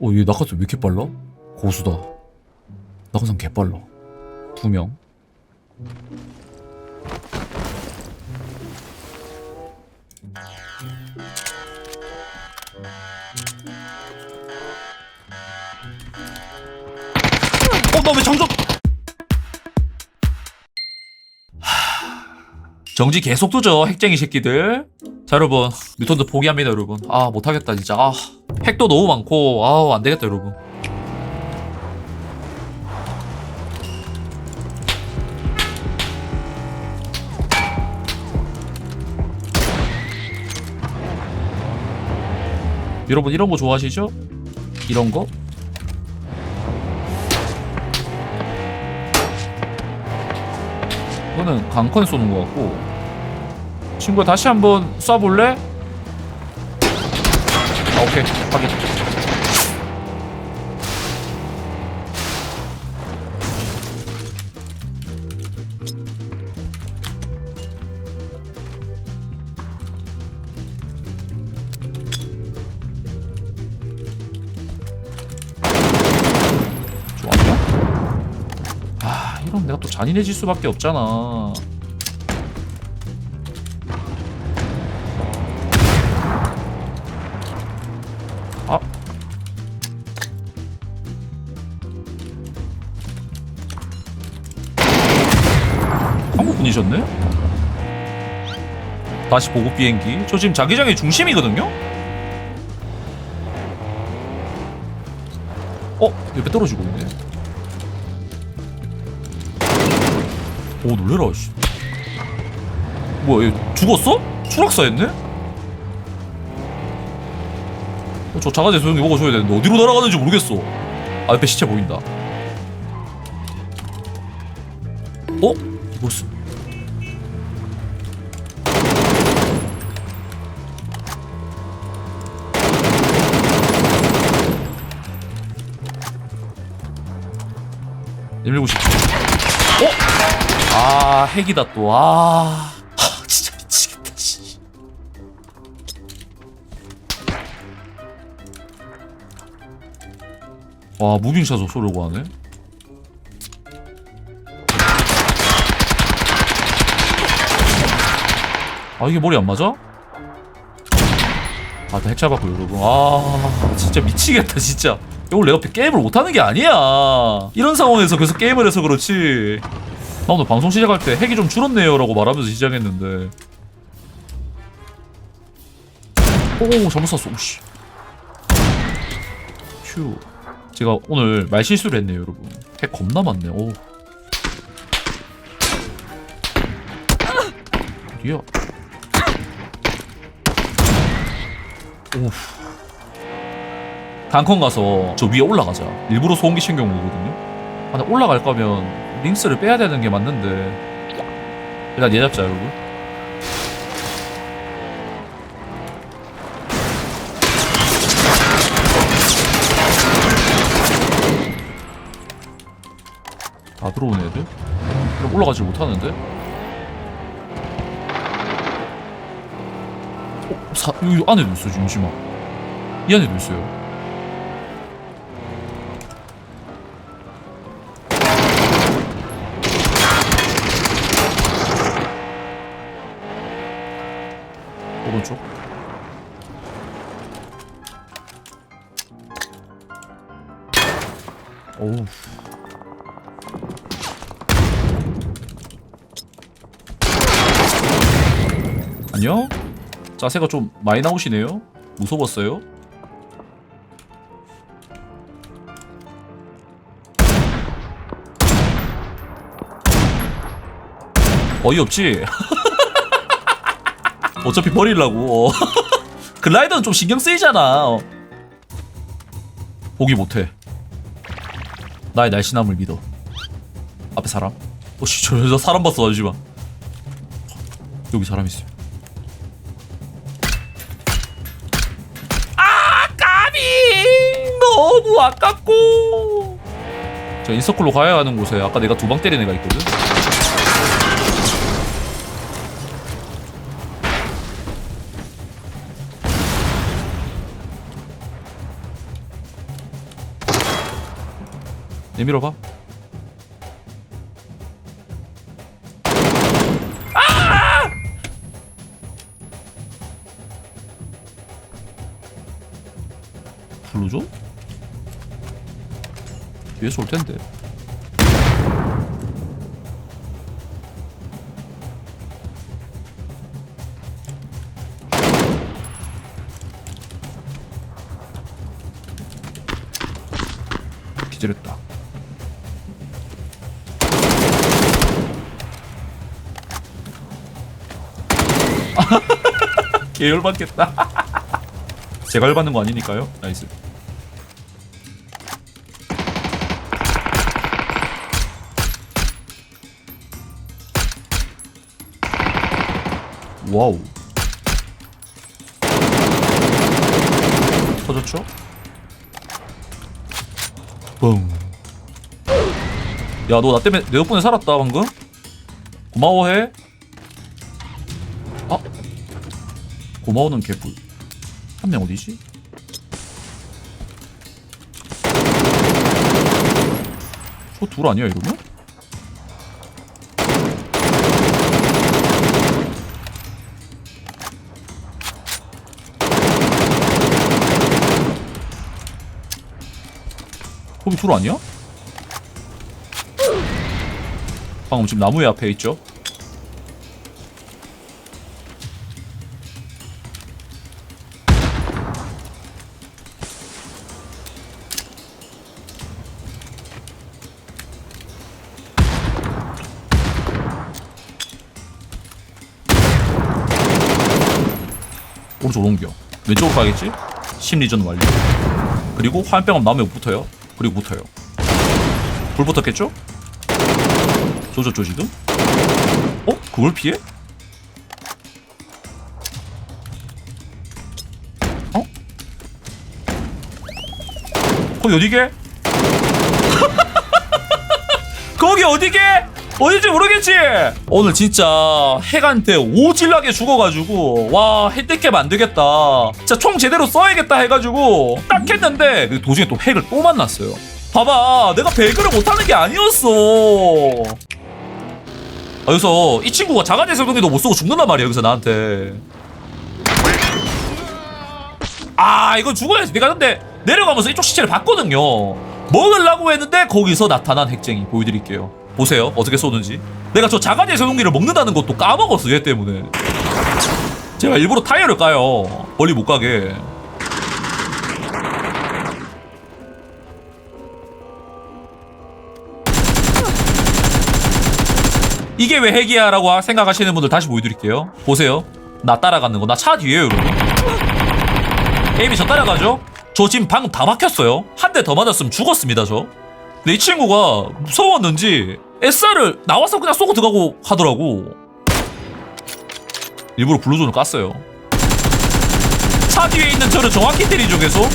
어, 얘 낙하산 왜 이렇게 빨라? 고수다. 낙하산 개 빨라. 두 명. 어, 나왜 장전? 정지 계속 두죠 핵쟁이 새끼들 자 여러분. 뉴턴도 포기합니다 여러분. 아 못하겠다 진짜. 아 핵도 너무 많고 아우 안되겠다 여러분. 여러분 이런 거 좋아하시죠? 이런 거? 이거는 강컨 쏘는 것 같고 친구야 다시 한번 쏴볼래? 아 오케이 확인 좋았냐? 아 이러면 내가 또 잔인해질 수밖에 없잖아 아 다시 보급 비행기 저 지금 자기장의 중심이거든요? 어? 옆에 떨어지고 있네 오 놀래라 씨. 뭐야 얘 죽었어? 추락사했네? 어, 저 자가제 소형기 먹어줘야 되는데 어디로 날아가는지 모르겠어 아 옆에 시체 보인다 어? 이걸 밀고 싶어 어? 아 핵이다 또 아... 하, 진짜 미치겠다 씨. 와 무빙샷 쏘려고 하네 아 이게 머리 안 맞아? 아나 핵 잡았고 여러분 아 진짜 미치겠다 진짜 이걸 내가 게임을 못하는 게 아니야. 이런 상황에서 계속 게임을 해서 그렇지. 나 오늘 방송 시작할 때 핵이 좀 줄었네요 라고 말하면서 시작했는데. 오 잘못 쐈어. 오씨. 휴. 제가 오늘 말 실수를 했네요 여러분. 핵 겁나 많네. 오. 어디야? 오 단컨 가서 저 위에 올라가자. 일부러 소음기 챙겨온 거거든요. 아, 올라갈 거면 링스를 빼야 되는 게 맞는데. 일단 얘 잡자 여러분. 다 들어오네 애들? 그럼 올라가지 못하는데? 어? 사, 여기 안에도 있어 잠시만 이 안에도 있어요 오른쪽 오우 안녕? 자세가 좀 많이 나오시네요 무서웠어요? 어이없지? 어차피 버리려고. 어. 글라이더는 좀 신경 쓰이잖아. 어. 포기 못해. 나의 날씬함을 믿어. 앞에 사람? 어씨 저 여자 사람 봤어 잠시만 여기 사람 있어요. 아 까비! 너무 아깝고. 저 인서클로 가야 하는 곳에 아까 내가 두 방 때린 애가 있거든 내밀어 봐 아! 블루존? 뒤에서 올 텐데 계열받겠다. 제가 열받는 거 아니니까요. 나이스. 와우. 터졌죠? 뻥. 야, 너 나 때문에 내 덕분에 살았다 방금. 고마워해. 아, 고마워는 개뿔. 한 명 어디지? 저 둘 아니야 이러면? 거기 둘 아니야? 방금 지금 나무의 앞에 있죠? 오른쪽으로 옮겨 왼쪽으로 가겠지? 심리전 완료 그리고 화염병은 못 붙어요 그리고 붙어요 불 붙었겠죠? 조졌죠 지금? 어? 그걸 피해? 어? 거기 어디게? 거기 어디게? 어딘지 모르겠지? 오늘 진짜 핵한테 오질나게 죽어가지고 와 핵대캡 안 되겠다. 진짜 총 제대로 써야겠다 해가지고 딱 했는데 그 도중에 또 핵을 또 만났어요. 봐봐 내가 배그를 못하는 게 아니었어. 아, 여기서 이 친구가 자가제 설동기도 못 쓰고 죽는단 말이야 여기서 나한테. 아 이건 죽어야지. 내가 근데 내려가면서 이쪽 시체를 봤거든요. 먹으려고 했는데 거기서 나타난 핵쟁이 보여드릴게요 보세요. 어떻게 쏘는지. 내가 저 자가제 설동기를 먹는다는 것도 까먹었어 얘 때문에. 제가 일부러 타이어를 까요. 멀리 못 가게. 이게 왜 핵이야 라고 생각하시는 분들 다시 보여드릴게요. 보세요. 나 따라가는 거. 나 차 뒤에요 여러분. 에임이 저 따라가죠? 저 지금 방금 다 막혔어요. 한 대 더 맞았으면 죽었습니다 저. 근데 이 친구가 무서웠는지 SR을 나와서 그냥 쏘고 들어가고 하더라고. 일부러 블루존을 깠어요. 차 뒤에 있는 저를 정확히 때리죠 계속.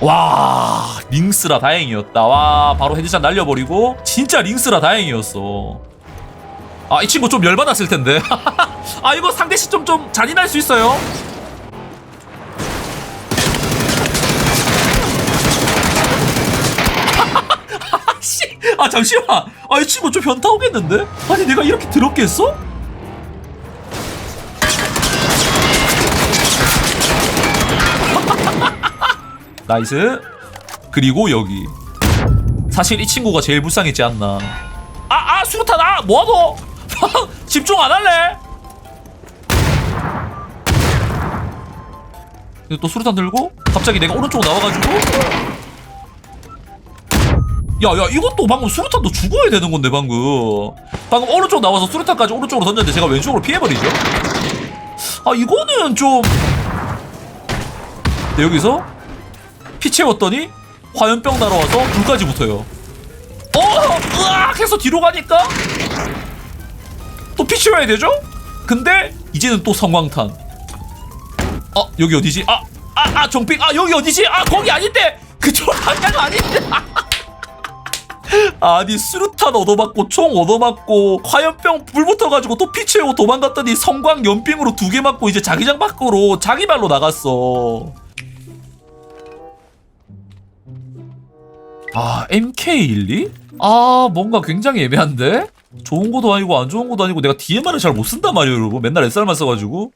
와 링스라 다행이었다. 와 바로 헤드샷 날려버리고 진짜 링스라 다행이었어. 아 이 친구 좀 열받았을 텐데. 아 이거 상대 시점 좀 잔인할 수 있어요 아 잠시만. 아이 친구 좀 현타 오겠는데? 아니 내가 이렇게 더럽게 했어? 나이스. 그리고 여기. 사실 이 친구가 제일 불쌍했지 않나. 아아 수류탄 아 뭐하노? 집중 안 할래? 또 수류탄 들고 갑자기 내가 오른쪽으로 나와가지고 야야 이것도 방금 수류탄도 죽어야 되는 건데 방금 방금 오른쪽 나와서 수류탄까지 오른쪽으로 던졌는데 제가 왼쪽으로 피해버리죠 아 이거는 좀 네, 여기서 피 채웠더니 화염병 날아와서 불까지 붙어요. 어, 으악 해서 뒤로 가니까 또 피 채워야 되죠? 근데 이제는 또 성광탄. 어, 여기 어디지? 아, 아, 아, 정빙. 아, 여기 어디지? 아, 거기 아닌데. 그쪽 방향 아닌데. 아니 수류탄 얻어맞고 총 얻어맞고 화염병 불 붙어가지고 또 피 채우고 도망갔더니 성광 연빙으로 두 개 맞고 이제 자기장 밖으로 자기 발로 나갔어 아 MK12? 아 뭔가 굉장히 애매한데? 좋은 것도 아니고 안 좋은 것도 아니고 내가 DMR을 잘 못 쓴단 말이에요 여러분 맨날 SR만 써가지고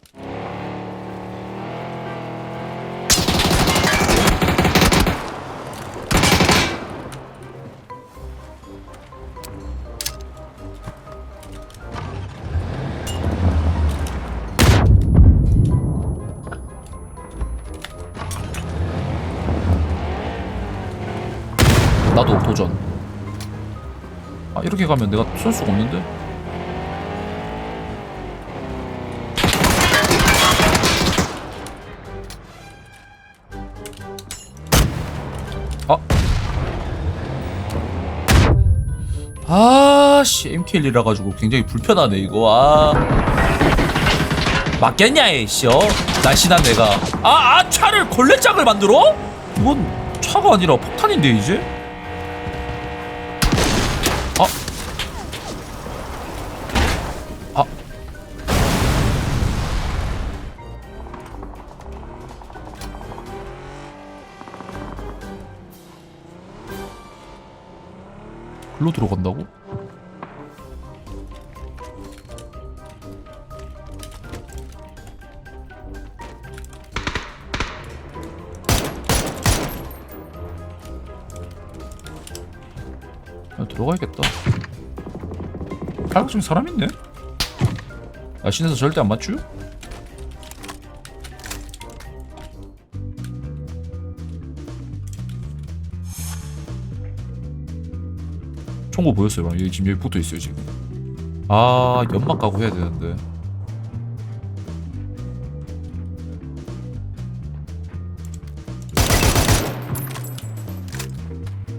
가면 내가 쏠 수가 없는데 아 아씨 MKL이라 가지고 굉장히 불편하네 이거 아 맞겠냐 이씨 어? 날씬한 내가 아, 아 차를 걸레짝을 만들어? 이건 차가 아니라 폭탄인데 이제? 글로 들어간다고? 야, 들어가야겠다. 팔각정에 사람 있네? 날씬해서 절대 안 맞추? 총구 보였어요. 여기 지금 여기 붙어있어요 지금. 아 연막 가고 해야 되는데.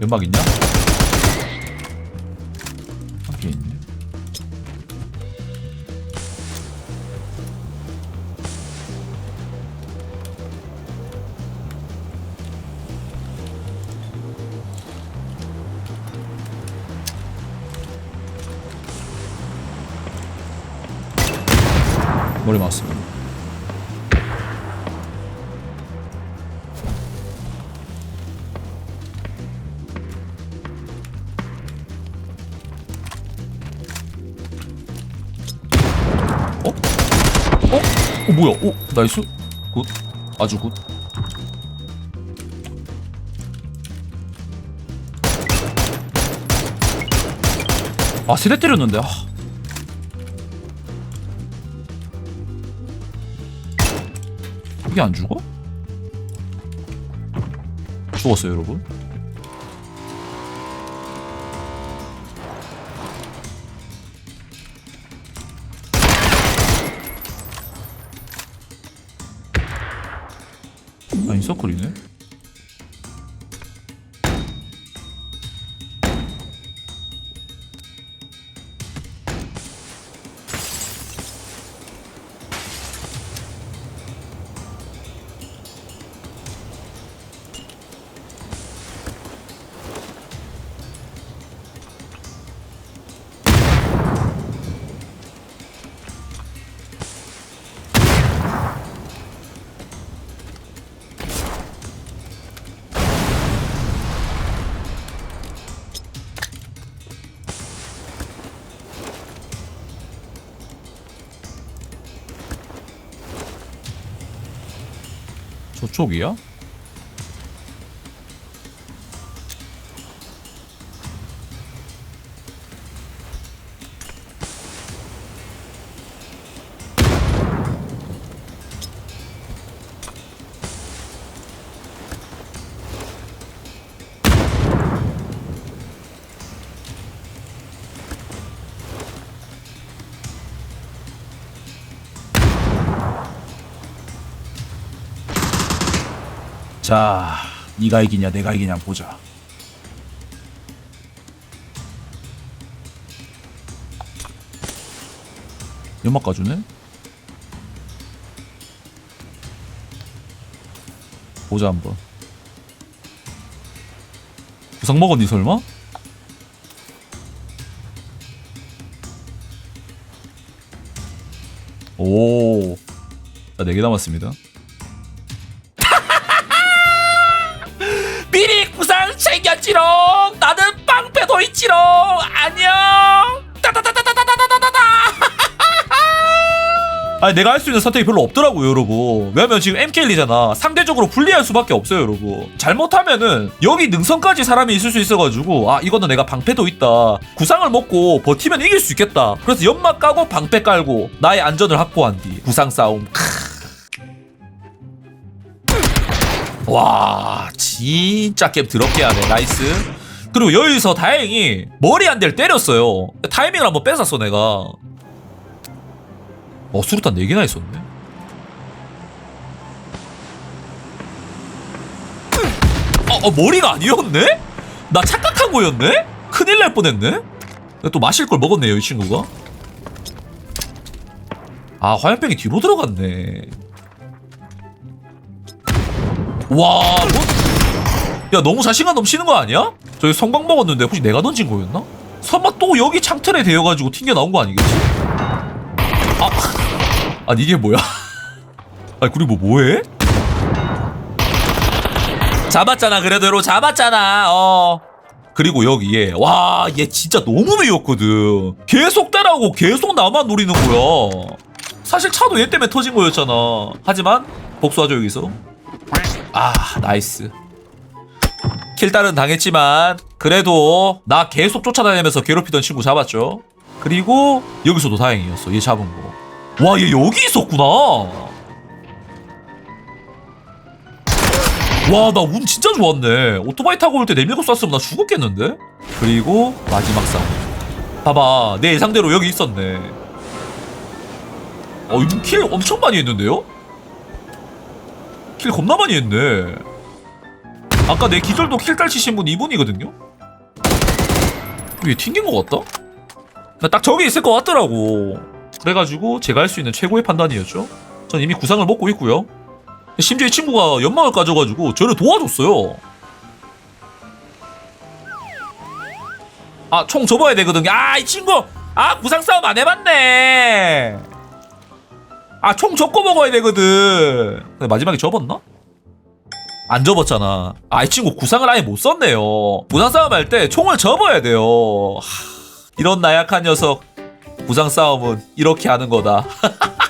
연막 있냐? 머리 맞습니다. 어? 어? 어 뭐야? 오 나이스. 굿. 아주 굿. 아 세대 때렸는데. 아. 이게 안 죽어? 죽었어요 여러분 아니 서클이네 저쪽이야? 자, 네가 이기냐 내가 이기냐 보자. 연막 가주네. 보자 한번. 부상 먹었니 설마? 오, 나 4개 남았습니다. 있지롱 안녕. 따다다다다다다다다다 아니 내가 할 수 있는 선택이 별로 없더라고요 여러분. 왜냐면 지금 MKL이잖아. 상대적으로 불리할 수밖에 없어요 여러분. 잘못하면은 여기 능선까지 사람이 있을 수 있어가지고 아 이거는 내가 방패도 있다. 구상을 먹고 버티면 이길 수 있겠다. 그래서 연막 까고 방패 깔고 나의 안전을 확보한 뒤 구상 싸움. 와 진짜 게임 더럽게 하네. 나이스 그리고 여기서 다행히 머리 한 대를 때렸어요 타이밍을 한번 뺏었어 내가 어 수류탄 4개나 있었네 어, 어 머리가 아니었네? 나 착각한 거였네? 큰일 날 뻔했네? 또 마실 걸 먹었네요 이 친구가 아 화염병이 뒤로 들어갔네 와, 뭐? 야, 너무 자신감 넘치는 거 아니야? 저기 성광 먹었는데 혹시 내가 던진 거였나? 설마 또 여기 창틀에 대여가지고 튕겨 나온 거 아니겠지? 아, 아니 이게 뭐야? 아니 그리고 뭐 뭐해? 잡았잖아 그래도 여러분 잡았잖아 어 그리고 여기에 와 얘 진짜 너무 미웠거든 계속 따라오고 계속 나만 노리는 거야 사실 차도 얘 때문에 터진 거였잖아 하지만 복수하죠 여기서 아 나이스 킬달은 당했지만 그래도 나 계속 쫓아다니면서 괴롭히던 친구 잡았죠. 그리고 여기서도 다행이었어 얘 잡은 거 와 얘 여기 있었구나. 와 나 운 진짜 좋았네. 오토바이 타고 올 때 내밀고 쐈으면 나 죽었겠는데? 그리고 마지막 싸움. 봐봐 내 예상대로 여기 있었네. 어 이분 킬 엄청 많이 했는데요? 킬 겁나 많이 했네. 아까 내 기절도 킬딸 치신 분 이분이거든요? 왜 튕긴 것 같다? 나 딱 저기 있을 것 같더라고. 그래가지고 제가 할 수 있는 최고의 판단이었죠. 전 이미 구상을 먹고 있고요. 심지어 이 친구가 연막을 까져가지고 저를 도와줬어요. 아, 총 접어야 되거든요. 아, 이 친구! 아, 구상 싸움 안 해봤네! 아, 총 접고 먹어야 되거든. 근데 마지막에 접었나? 안 접었잖아. 아, 이 친구 구상을 아예 못 썼네요. 구상 싸움 할 때 총을 접어야 돼요. 하, 이런 나약한 녀석. 구상 싸움은 이렇게 하는 거다.